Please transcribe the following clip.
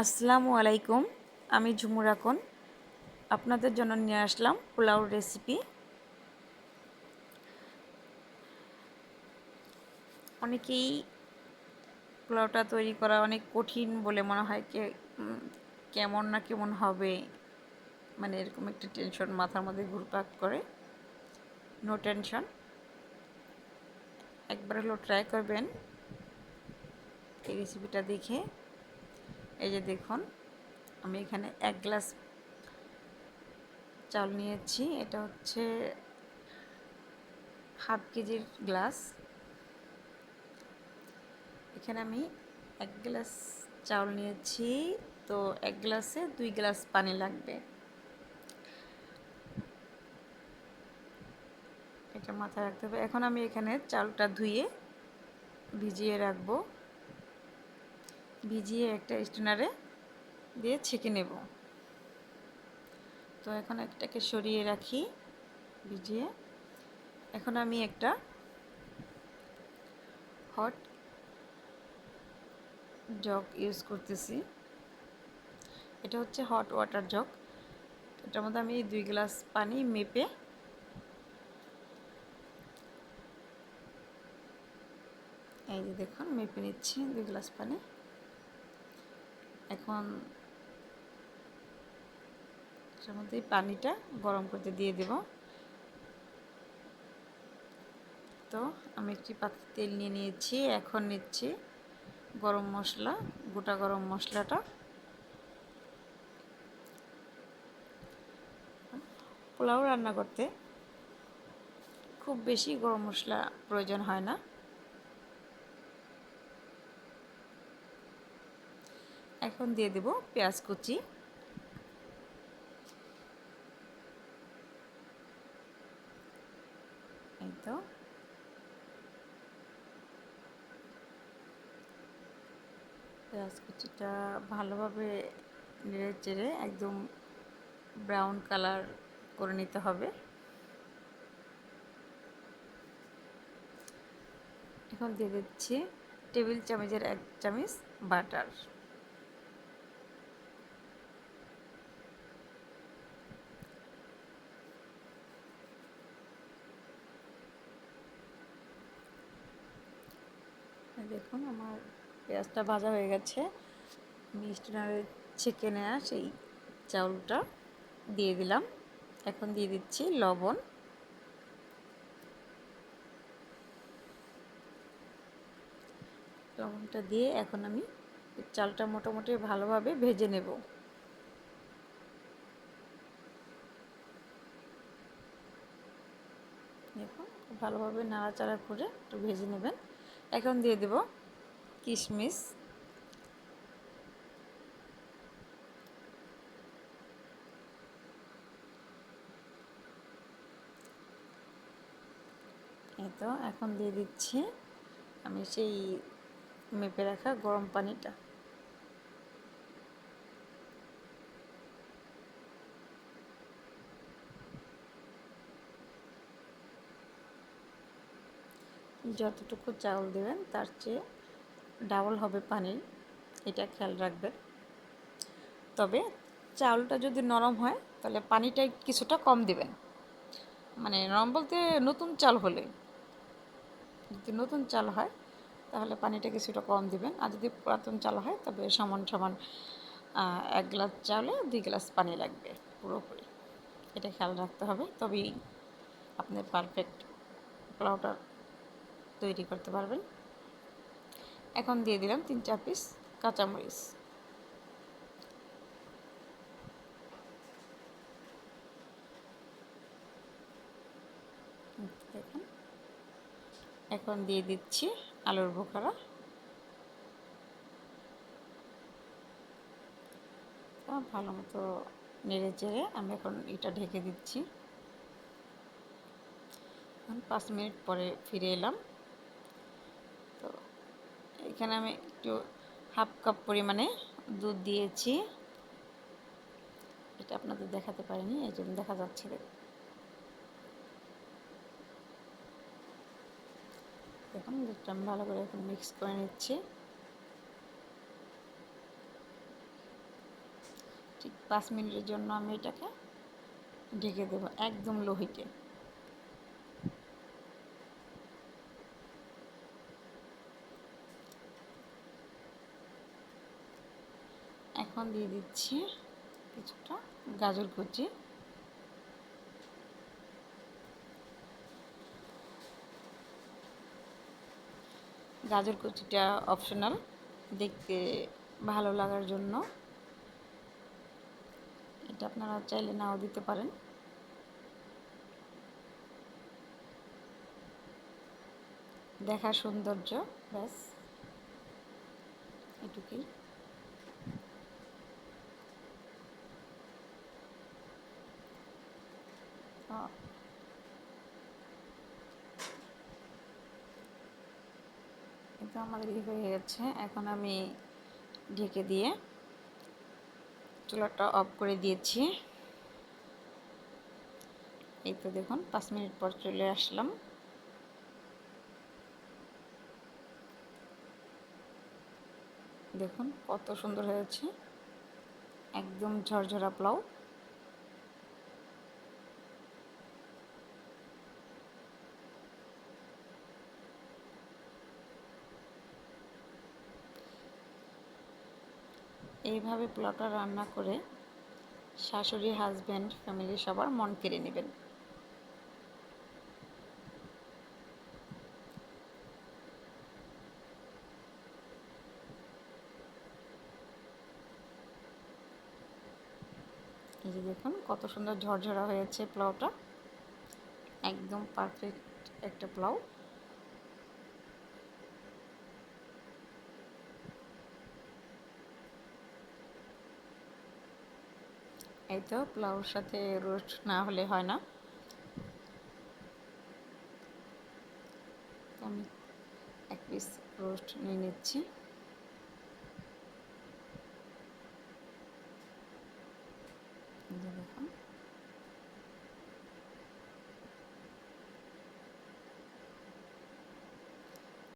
আসসালামু আলাইকুম, আমি ঝুমুর আকন। আপনাদের জন্য নিয়ে আসলাম পোলাওর রেসিপি অনেকেই পোলাওটা তৈরি করা অনেক কঠিন বলে মনে হয় কে কেমন না কেমন হবে মানে এরকম একটা টেনশন মাথার মধ্যে ঘুরপাক করে। নো টেনশন একবার হলো ট্রাই করবেন এই রেসিপিটা দেখে। এই যে দেখুন, আমি এখানে এক গ্লাস চাল নিয়েছি। এটা হচ্ছে হাফ কেজির গ্লাস। এখানে আমি এক গ্লাস চাউল নিয়েছি। তো এক গ্লাসে দুই গ্লাস পানি লাগবে। এটা মাথায় রাখতে হবে। এখন আমি এখানে চালটা ধুয়ে ভিজিয়ে রাখব। ভিজিয়ে একটা স্টেনারে দিয়ে ছেঁকে নেব। তো এখন একটাকে সরিয়ে রাখি, ভিজিয়ে। এখন আমি একটা হট জগ ইউজ করতেছি। এটা হচ্ছে হট ওয়াটার জগ। এটার মধ্যে আমি দুই গ্লাস পানি মেপে এই যে দেখুন, মেপে নিচ্ছি দুই গ্লাস পানি। এখন এটার মধ্যে পানিটা গরম করতে দিয়ে দেব। তো আমি একটি পাত্রে তেল নিয়ে নিয়েছি, এখন নিচ্ছি গরম মশলা, গোটা গরম মশলাটা। পোলাও রান্না করতে খুব বেশি গরম মশলা প্রয়োজন হয় না। এখন দিয়ে দেব পেঁয়াজ কুচি। এই তো। পেঁয়াজ কুচিটা ভালোভাবে নেড়ে চেড়ে একদম ব্রাউন কালার করে নিতে হবে। এখন দিয়ে দিচ্ছি টেবিল চামচের এক চামচ বাটার। দেখুন, আমার পেঁয়াজটা ভাজা হয়ে গেছে। স্টেনারে ছেঁকে নেওয়া সেই চাউলটা দিয়ে দিলাম। এখন দিয়ে দিচ্ছি লবণ। লবণটা দিয়ে এখন আমি চালটা মোটামুটি ভালোভাবে ভেজে নেব। দেখুন, ভালোভাবে নাড়াচাড়া করে একটু ভেজে নেবেন। এখন দিয়ে দেব কিশমিশ। তো এখন দিয়ে দিচ্ছি আমি সেই মেপে রাখা গরম পানিটা। যতটুকু চাউল দেবেন, তার চেয়ে ডাবল হবে পানির। এটা খেয়াল রাখবেন। তবে চাউলটা যদি নরম হয়, তাহলে পানিটা কিছুটা কম দেবেন। মানে নরম বলতে নতুন চাল হলে। যদি নতুন চাল হয়, তাহলে পানিটা কিছুটা কম দিবেন। আর যদি পুরাতন চাল হয়, তবে সমান সমান এক গ্লাস চালে দুই গ্লাস পানি লাগবে পুরোপুরি। এটা খেয়াল রাখতে হবে। তবেই আপনার পারফেক্ট পোলাওটা তৈরি করতে পারবেন। এখন দিয়ে দিলাম তিন চার পিস কাঁচামরিচ। এখন দিয়ে দিচ্ছি আলুর বোখারা। ভালো মতো নেড়ে চেড়ে আমি এখন এটা ঢেকে দিচ্ছি। পাঁচ মিনিট পরে ফিরে এলাম। এখানে আমি একটু হাফ কাপ পরিমাণে দুধ দিয়েছি। এটা আপনাদের দেখাতে পারিনি, এই জন্য দেখা যাচ্ছে দেখুন, দুধটা আমি ভালো করে এখন মিক্স করে নিচ্ছি। ঠিক পাঁচ মিনিটের জন্য আমি এটাকে ঢেকে দেবো, একদম লো হিটে এখন দিয়ে দিচ্ছি কিছুটা গাজর কুচি। গাজর কুচিটা অপশনাল দেখতে ভালো লাগার জন্য। এটা আপনারা চাইলে নাও দিতে পারেন। দেখার সৌন্দর্য, ব্যাস। এটুকুই। কিন্তু আমাদের ই হয়ে গেছে। এখন আমি ঢেকে দিয়ে চুলাটা অফ করে দিয়েছি। এই তো দেখুন, পাঁচ মিনিট পর চলে আসলাম। দেখুন কত সুন্দর হয়েছে। একদম ঝরঝরা পোলাও। এইভাবে পোলাওটা রান্না করে শাশুড়ি হাজব্যান্ড ফ্যামিলি সবার মন কেড়ে নেবেন। এই যে দেখুন, কত সুন্দর ঝরঝরা হয়েছে পোলাওটা একদম পারফেক্ট একটা পোলাও এই তো পোলাওর সাথে রোস্ট না হলে হয় না। আমি এক পিস রোস্ট নিয়ে নিচ্ছি। দেখুন।